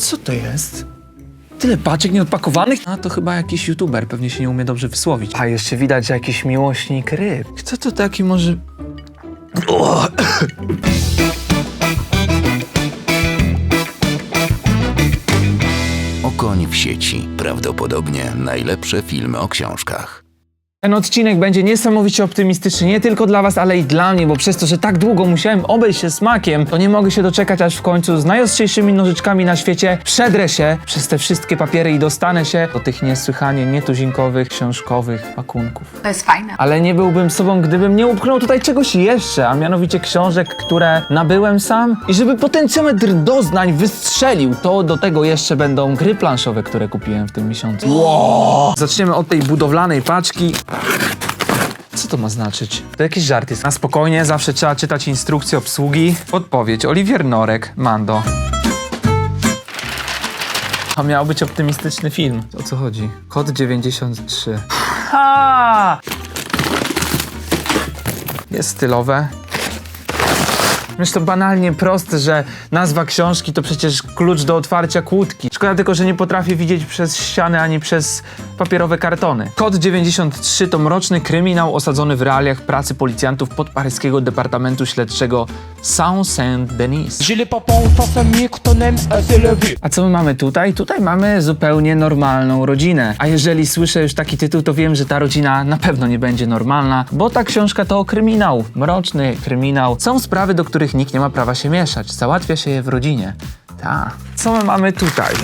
Co to jest? Tyle paczek nieodpakowanych? A to chyba jakiś youtuber, pewnie się nie umie dobrze wysłowić. A jeszcze widać, jakiś miłośnik ryb. Kto to taki może... O! Okoń w sieci. Prawdopodobnie najlepsze filmy o książkach. Ten odcinek będzie niesamowicie optymistyczny, nie tylko dla was, ale i dla mnie, bo przez to, że tak długo musiałem obejść się smakiem, to nie mogę się doczekać, aż w końcu z najostrzejszymi nożyczkami na świecie przedrę się przez te wszystkie papiery i dostanę się do tych niesłychanie nietuzinkowych, książkowych pakunków. To jest fajne. Ale nie byłbym sobą, gdybym nie upchnął tutaj czegoś jeszcze, a mianowicie książek, które nabyłem sam. I żeby potencjometr doznań wystrzelił, to do tego jeszcze będą gry planszowe, które kupiłem w tym miesiącu. Wow. Zaczniemy od tej budowlanej paczki. Co to ma znaczyć? To jakiś żart jest. Na spokojnie, zawsze trzeba czytać instrukcję obsługi. Podpowiedź. Oliwier Norek, Mando. To miał być optymistyczny film. O co chodzi? Kod 93. Ha! Jest stylowe. Wiesz, to banalnie proste, że nazwa książki to przecież klucz do otwarcia kłódki. Szkoda tylko, że nie potrafię widzieć przez ściany ani przez papierowe kartony. Kod 93 to mroczny kryminał osadzony w realiach pracy policjantów podparyskiego Departamentu Śledczego Saint-Saint-Denis. A co my mamy tutaj? Tutaj mamy zupełnie normalną rodzinę. A jeżeli słyszę już taki tytuł, to wiem, że ta rodzina na pewno nie będzie normalna, bo ta książka to kryminał, mroczny kryminał. Są sprawy, do których nikt nie ma prawa się mieszać. Załatwia się je w rodzinie. Ta. Co my mamy tutaj?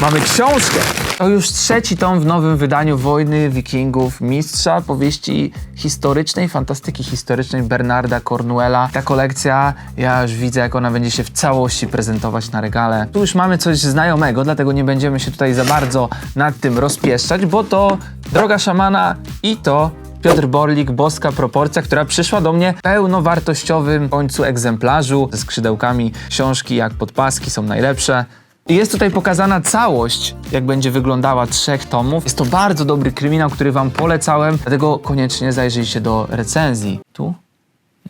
Mamy książkę. To już trzeci tom w nowym wydaniu Wojny Wikingów, mistrza powieści historycznej, fantastyki historycznej Bernarda Cornwella. Ta kolekcja, ja już widzę, jak ona będzie się w całości prezentować na regale. Tu już mamy coś znajomego, dlatego nie będziemy się tutaj za bardzo nad tym rozpieszczać, bo to Droga Szamana i to Piotr Borlik, Boska Proporcja, która przyszła do mnie w pełnowartościowym końcu egzemplarzu ze skrzydełkami książki jak podpaski są najlepsze. I jest tutaj pokazana całość, jak będzie wyglądała trzech tomów. Jest to bardzo dobry kryminał, który wam polecałem, dlatego koniecznie zajrzyjcie do recenzji. Tu?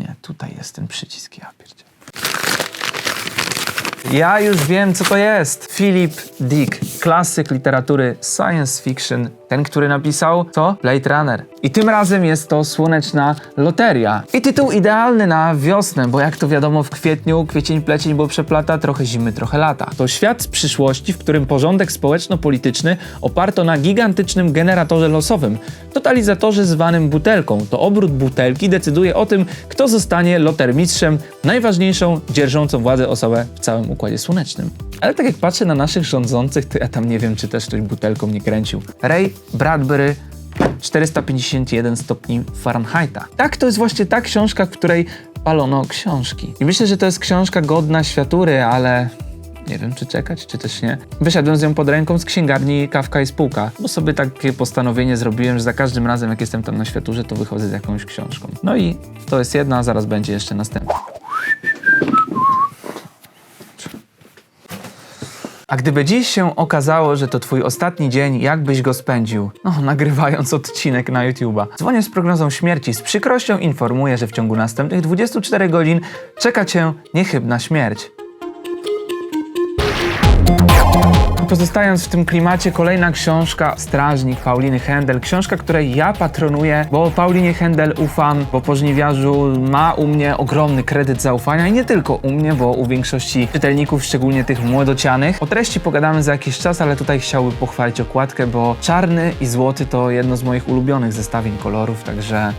Nie, tutaj jest ten przycisk, ja pierdzie. Ja już wiem, co to jest. Philip Dick, klasyk literatury science fiction. Ten, który napisał to Blade Runner. I tym razem jest to Słoneczna Loteria. I tytuł idealny na wiosnę, bo jak to wiadomo w kwietniu, kwiecień plecień, bo przeplata, trochę zimy, trochę lata. To świat z przyszłości, w którym porządek społeczno-polityczny oparto na gigantycznym generatorze losowym, totalizatorze zwanym butelką. To obrót butelki decyduje o tym, kto zostanie lotermistrzem, najważniejszą, dzierżącą władzę osobę w całym Układzie Słonecznym. Ale tak jak patrzę na naszych rządzących, to ja tam nie wiem, czy też ktoś butelką nie kręcił. Ray Bradbury 451 stopni Fahrenheita. Tak, to jest właśnie ta książka, w której palono książki. I myślę, że to jest książka godna światury, ale nie wiem, czy czekać, czy też nie. Wyszedłem z nią pod ręką z księgarni Kawka i Spółka, bo sobie takie postanowienie zrobiłem, że za każdym razem, jak jestem tam na światurze, to wychodzę z jakąś książką. No i to jest jedna, a zaraz będzie jeszcze następna. A gdyby dziś się okazało, że to twój ostatni dzień, jak byś go spędził? No, nagrywając odcinek na YouTube'a. Dzwonię z prognozą śmierci. Z przykrością informuję, że w ciągu następnych 24 godzin czeka cię niechybna śmierć. Pozostając w tym klimacie, kolejna książka Strażnik Pauliny Händel. Książka, której ja patronuję, bo Paulinie Händel ufam, bo pożniwiarzu ma u mnie ogromny kredyt zaufania i nie tylko u mnie, bo u większości czytelników, szczególnie tych młodocianych. O treści pogadamy za jakiś czas, ale tutaj chciałbym pochwalić okładkę, bo czarny i złoty to jedno z moich ulubionych zestawień kolorów, także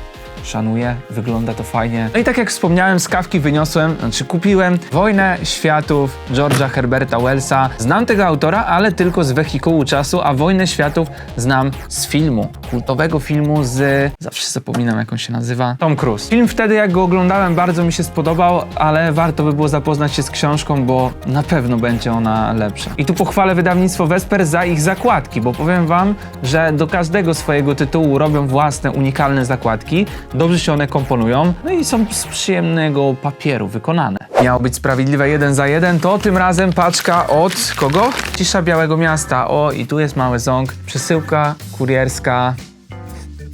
szanuję, wygląda to fajnie. No i tak jak wspomniałem, z kawki wyniosłem, znaczy kupiłem Wojnę Światów George'a Herberta Wellsa. Znam tego autora, ale tylko z wehikułu czasu, a Wojnę Światów znam z filmu. Kultowego filmu z... Zawsze zapominam, jak on się nazywa. Tom Cruise. Film wtedy, jak go oglądałem, bardzo mi się spodobał, ale warto by było zapoznać się z książką, bo na pewno będzie ona lepsza. I tu pochwalę wydawnictwo Vesper za ich zakładki, bo powiem wam, że do każdego swojego tytułu robią własne, unikalne zakładki. Dobrze się one komponują, no i są z przyjemnego papieru wykonane. Miało być sprawiedliwe jeden za jeden, to tym razem paczka od kogo? Cisza Białego Miasta. O, i tu jest mały ząg. Przesyłka kurierska.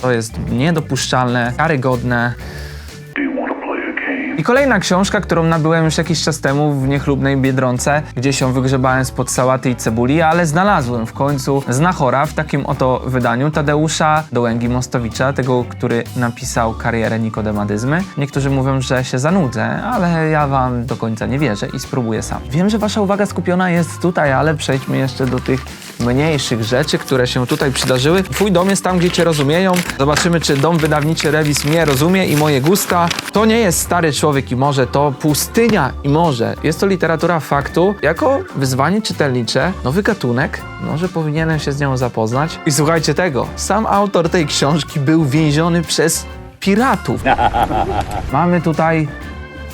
To jest niedopuszczalne, karygodne. I kolejna książka, którą nabyłem już jakiś czas temu w niechlubnej Biedronce, gdzie się wygrzebałem spod sałaty i cebuli, ale znalazłem w końcu znachora w takim oto wydaniu Tadeusza Dołęgi Mostowicza, tego, który napisał karierę Nikodemadyzmy. Niektórzy mówią, że się zanudzę, ale ja wam do końca nie wierzę i spróbuję sam. Wiem, że wasza uwaga skupiona jest tutaj, ale przejdźmy jeszcze do tych mniejszych rzeczy, które się tutaj przydarzyły. Twój dom jest tam, gdzie cię rozumieją. Zobaczymy, czy dom wydawniczy Rewis mnie rozumie i moje gusta. To nie jest stary człowiek i morze, to pustynia i morze. Jest to literatura faktu. Jako wyzwanie czytelnicze, nowy gatunek, może powinienem się z nią zapoznać. I słuchajcie tego, sam autor tej książki był więziony przez piratów. Mamy tutaj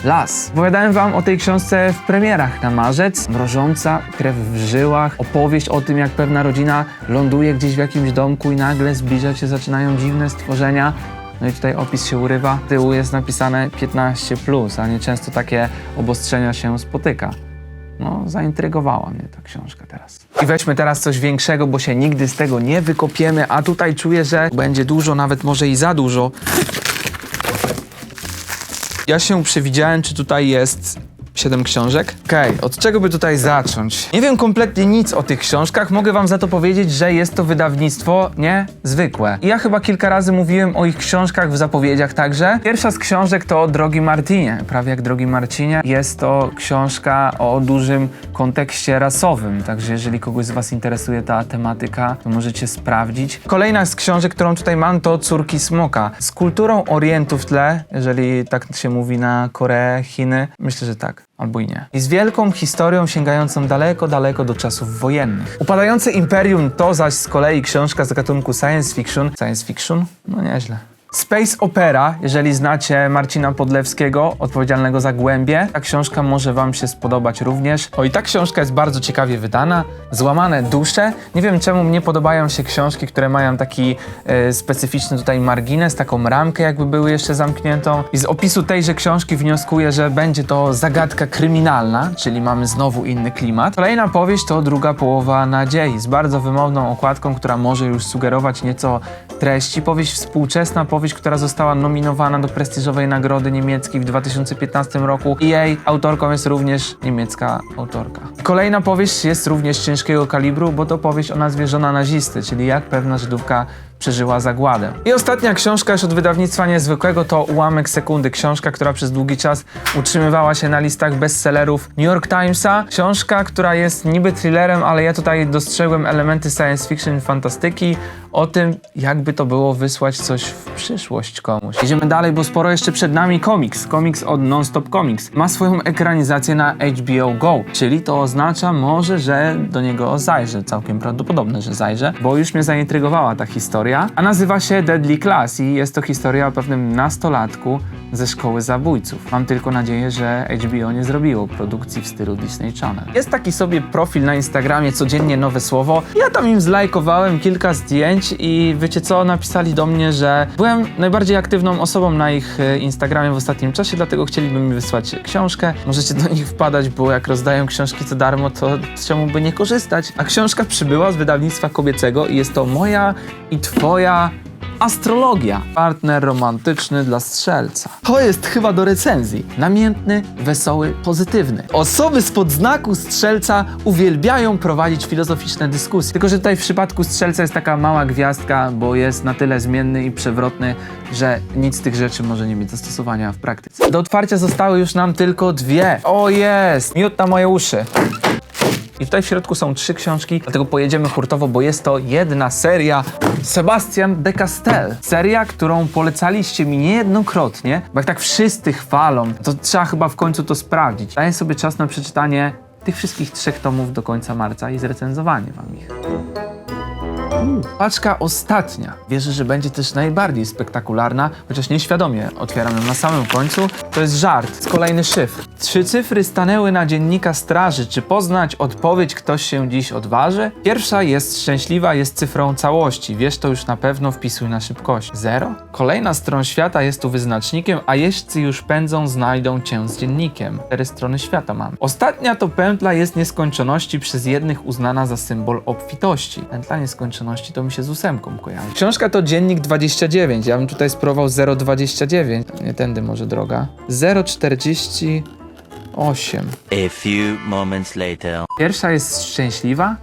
Las. Opowiadałem wam o tej książce w premierach na marzec. Mrożąca krew w żyłach. Opowieść o tym, jak pewna rodzina ląduje gdzieś w jakimś domku i nagle zbliżać się zaczynają dziwne stworzenia. No i tutaj opis się urywa. Z tyłu jest napisane 15+, a nie często takie obostrzenia się spotyka. No, zaintrygowała mnie ta książka teraz. I weźmy teraz coś większego, bo się nigdy z tego nie wykopiemy, a tutaj czuję, że będzie dużo, nawet może i za dużo. Ja się przewidziałem, czy tutaj jest siedem książek. Okej, od czego by tutaj zacząć? Nie wiem kompletnie nic o tych książkach, mogę wam za to powiedzieć, że jest to wydawnictwo niezwykłe. I ja chyba kilka razy mówiłem o ich książkach w zapowiedziach także. Pierwsza z książek to Drogi Martinie, prawie jak Drogi Marcinie. Jest to książka o dużym kontekście rasowym, także jeżeli kogoś z was interesuje ta tematyka, to możecie sprawdzić. Kolejna z książek, którą tutaj mam, to Córki Smoka. Z kulturą Orientu w tle, jeżeli tak się mówi na Koreę, Chiny, myślę, że tak. Albo i nie. I z wielką historią sięgającą daleko, daleko do czasów wojennych. Upadające Imperium to zaś z kolei książka z gatunku science fiction. Science fiction? No nieźle. Space Opera, jeżeli znacie Marcina Podlewskiego, odpowiedzialnego za Głębie, ta książka może wam się spodobać również. O i ta książka jest bardzo ciekawie wydana, złamane dusze. Nie wiem czemu mnie podobają się książki, które mają taki e, specyficzny tutaj margines, taką ramkę jakby były jeszcze zamkniętą. I z opisu tejże książki wnioskuję, że będzie to zagadka kryminalna, czyli mamy znowu inny klimat. Kolejna powieść to druga połowa nadziei, z bardzo wymowną okładką, która może już sugerować nieco treści. Powieść współczesna, powieść, która została nominowana do prestiżowej nagrody niemieckiej w 2015 roku i jej autorką jest również niemiecka autorka. Kolejna powieść jest również ciężkiego kalibru, bo to powieść o nazwie Żona nazisty, czyli jak pewna Żydówka przeżyła zagładę. I ostatnia książka już od wydawnictwa niezwykłego to Ułamek Sekundy, książka, która przez długi czas utrzymywała się na listach bestsellerów New York Timesa. Książka, która jest niby thrillerem, ale ja tutaj dostrzegłem elementy science fiction fantastyki o tym, jakby to było wysłać coś w przyszłość komuś. Idziemy dalej, bo sporo jeszcze przed nami komiks. Komiks od Nonstop Comics. Ma swoją ekranizację na HBO Go, czyli to oznacza może, że do niego zajrzę. Całkiem prawdopodobne, że zajrzę, bo już mnie zaintrygowała ta historia. A nazywa się Deadly Class i jest to historia o pewnym nastolatku ze szkoły zabójców. Mam tylko nadzieję, że HBO nie zrobiło produkcji w stylu Disney Channel. Jest taki sobie profil na Instagramie, codziennie nowe słowo. Ja tam im zlajkowałem kilka zdjęć i wiecie co, napisali do mnie, że byłem najbardziej aktywną osobą na ich e, Instagramie w ostatnim czasie, dlatego chcieliby mi wysłać książkę. Możecie do nich wpadać, bo jak rozdają książki za darmo, to czemu by nie korzystać? A książka przybyła z wydawnictwa kobiecego i jest to moja i twoja Astrologia. Partner romantyczny dla strzelca. To jest chyba do recenzji. Namiętny, wesoły, pozytywny. Osoby spod znaku strzelca uwielbiają prowadzić filozoficzne dyskusje. Tylko, że tutaj w przypadku strzelca jest taka mała gwiazdka, bo jest na tyle zmienny i przewrotny, że nic z tych rzeczy może nie mieć zastosowania w praktyce. Do otwarcia zostały już nam tylko dwie. O jest! Miód na moje uszy. I tutaj w środku są trzy książki, dlatego pojedziemy hurtowo, bo jest to jedna seria Sebastian de Castel. Seria, którą polecaliście mi niejednokrotnie, bo jak tak wszyscy chwalą, to trzeba chyba w końcu to sprawdzić. Daję sobie czas na przeczytanie tych wszystkich trzech tomów do końca marca i zrecenzowanie wam ich. Paczka ostatnia. Wierzę, że będzie też najbardziej spektakularna, chociaż nieświadomie otwieram ją na samym końcu. To jest żart. Kolejny szyfr. Trzy cyfry stanęły na dziennika straży. Czy poznać odpowiedź ktoś się dziś odważy? Pierwsza jest szczęśliwa, jest cyfrą całości. Wiesz to już na pewno, wpisuj na szybkość. Zero? Kolejna stron świata jest tu wyznacznikiem, a jeźdźcy już pędzą, znajdą cię z dziennikiem. Cztery strony świata mam. Ostatnia to pętla jest nieskończoności, przez jednych uznana za symbol obfitości. Pętla nieskończoności to mi się z ósemką kojarzy. Książka to Dziennik 29, ja bym tutaj spróbował 0,29. Nie tędy może droga. 0,48. A few moments later. Pierwsza jest szczęśliwa.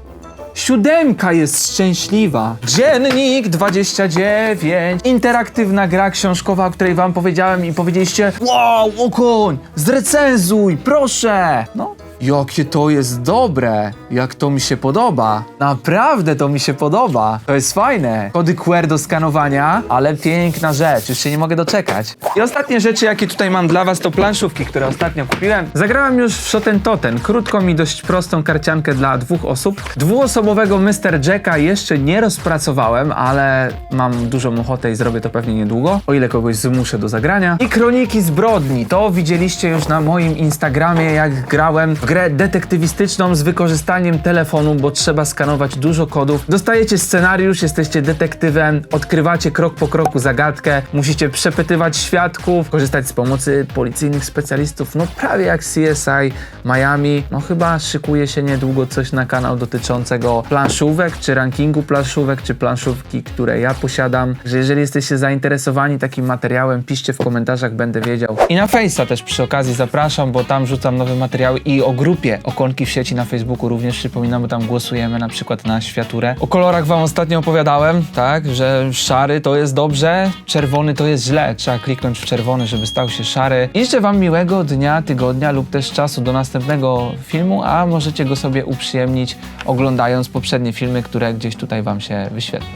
Siódemka jest szczęśliwa. Dziennik 29. Interaktywna gra książkowa, o której wam powiedziałem i powiedzieliście Wow, okoń, zrecenzuj, proszę. No, jakie to jest dobre. Jak to mi się podoba. Naprawdę to mi się podoba. To jest fajne. Kody QR do skanowania, ale piękna rzecz. Już się nie mogę doczekać. I ostatnie rzeczy, jakie tutaj mam dla was, to planszówki, które ostatnio kupiłem. Zagrałem już w Shoten Toten. Krótką i dość prostą karciankę dla dwóch osób. Dwuosobowego Mr. Jacka jeszcze nie rozpracowałem, ale mam dużą ochotę i zrobię to pewnie niedługo, o ile kogoś zmuszę do zagrania. I Kroniki Zbrodni. To widzieliście już na moim Instagramie, jak grałem w grę detektywistyczną z wykorzystaniem telefonu, bo trzeba skanować dużo kodów. Dostajecie scenariusz, jesteście detektywem, odkrywacie krok po kroku zagadkę, musicie przepytywać świadków, korzystać z pomocy policyjnych specjalistów, no prawie jak CSI Miami. No chyba szykuje się niedługo coś na kanał dotyczącego planszówek, czy rankingu planszówek, czy planszówki, które ja posiadam. Że jeżeli jesteście zainteresowani takim materiałem, piszcie w komentarzach, będę wiedział. I na Face'a też przy okazji zapraszam, bo tam rzucam nowe materiały i o grupie Okonki w sieci na Facebooku również przypominam, bo tam głosujemy na przykład na światurę. O kolorach wam ostatnio opowiadałem, tak, że szary to jest dobrze, czerwony to jest źle. Trzeba kliknąć w czerwony, żeby stał się szary. I życzę wam miłego dnia, tygodnia lub też czasu do następnego filmu, a możecie go sobie uprzyjemnić oglądając poprzednie filmy, które gdzieś tutaj wam się wyświetlą.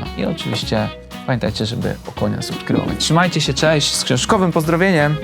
No i oczywiście pamiętajcie, żeby Okonia subskrybować. Trzymajcie się, cześć, z książkowym pozdrowieniem.